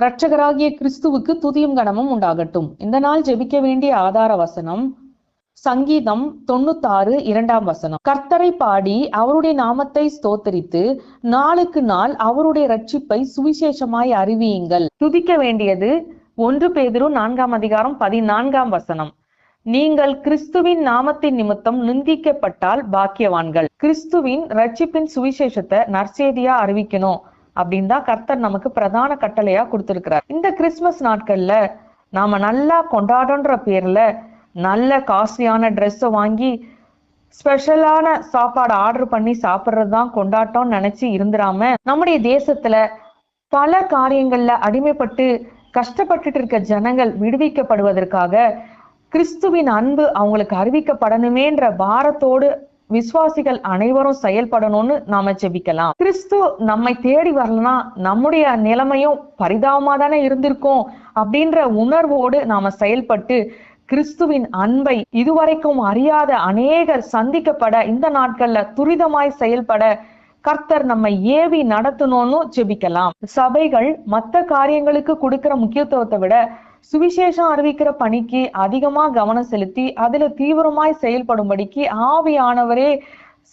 இரட்சகராகிய கிறிஸ்துவுக்கு துதியும் கனமும் உண்டாகட்டும். இந்த நாள் ஜெபிக்க வேண்டிய ஆதார வசனம் சங்கீதம் தொண்ணூத்தாறு இரண்டாம் வசனம். கர்த்தரை பாடி அவருடைய நாமத்தை ஸ்தோத்தரித்து நாளுக்கு நாள் அவருடைய ரட்சிப்பை சுவிசேஷமாய் அறிவியுங்கள். துதிக்க வேண்டியது ஒன்று பேதிரு நான்காம் அதிகாரம் பதினான்காம் வசனம். நீங்கள் கிறிஸ்துவின் நாமத்தின் நிமித்தம் நிந்திக்கப்பட்டால் பாக்கியவான்கள். கிறிஸ்துவின் ரட்சிப்பின் சுவிசேஷத்தை நற்செய்தியா அறிவிக்கணும். அப்படின்னு தான் கர்த்தர் நமக்கு பிரதான கட்டளையா கொடுத்திருக்கிறார். இந்த கிறிஸ்துமஸ் நாட்கள்ல நாம நல்லா கொண்டாடன்ற பேர்ல நல்ல காஸ்ட்லியான ட்ரெஸ்ஸை வாங்கி ஸ்பெஷலான சாப்பாடு ஆர்டர் பண்ணி சாப்பிட்றது தான் கொண்டாட்டம்னு நினைச்சு இருந்துராம நம்முடைய தேசத்துல பல காரியங்கள்ல அடிமைப்பட்டு கஷ்டப்பட்டுட்டு இருக்க ஜனங்கள் விடுவிக்கப்படுவதற்காக கிறிஸ்துவின் அன்பு அவங்களுக்கு அறிவிக்கப்படணுமேன்ற பாரத்தோடு விசுவாசிகள் அனைவரும் செயல்படணும்னு நாம ஜெபிக்கலாம். கிறிஸ்து நம்மை தேடி வரலனா நம்முடைய நிலைமையும் பரிதாபமா தானே இருந்திருக்கும் அப்படின்ற உணர்வோடு நாம செயல்பட்டு கிறிஸ்துவின் அன்பை இதுவரைக்கும் அறியாத அநேகர் சந்திக்கப்பட இந்த நாட்கள்ல துரிதமாய் செயல்பட கர்த்தர் நம்மை ஏவி நடத்தணும்னு ஜெபிக்கலாம். சபைகள் மத்த காரியங்களுக்கு கொடுக்கிற முக்கியத்துவத்தை விட சுவிசேஷம் அறிவிக்கிற பணிக்கு அதிகமா கவனம் செலுத்தி அதுல தீவிரமாய் செயல்படும்படிக்கு ஆவியானவரே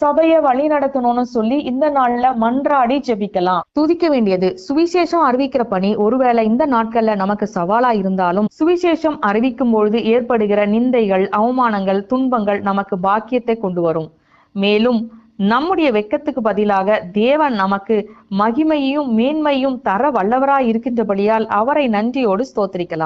சபையை வழி நடத்தணும்னு சொல்லி இந்த நாள்ல மன்றாடி ஜெபிக்கலாம். துதிக்க வேண்டியது சுவிசேஷம் அறிவிக்கிற பணி ஒருவேளை இந்த நாட்கள்ல நமக்கு சவாலா இருந்தாலும் சுவிசேஷம் அறிவிக்கும் பொழுது ஏற்படுகிற நிந்தைகள் அவமானங்கள் துன்பங்கள் நமக்கு பாக்கியத்தை கொண்டு வரும். மேலும் நம்முடைய வெக்கத்துக்கு பதிலாக தேவன் நமக்கு மகிமையும் மேன்மையும் தர வல்லவராய் இருக்கின்றபடியால் அவரை நன்றியோடு ஸ்தோத்திரிக்கலாம்.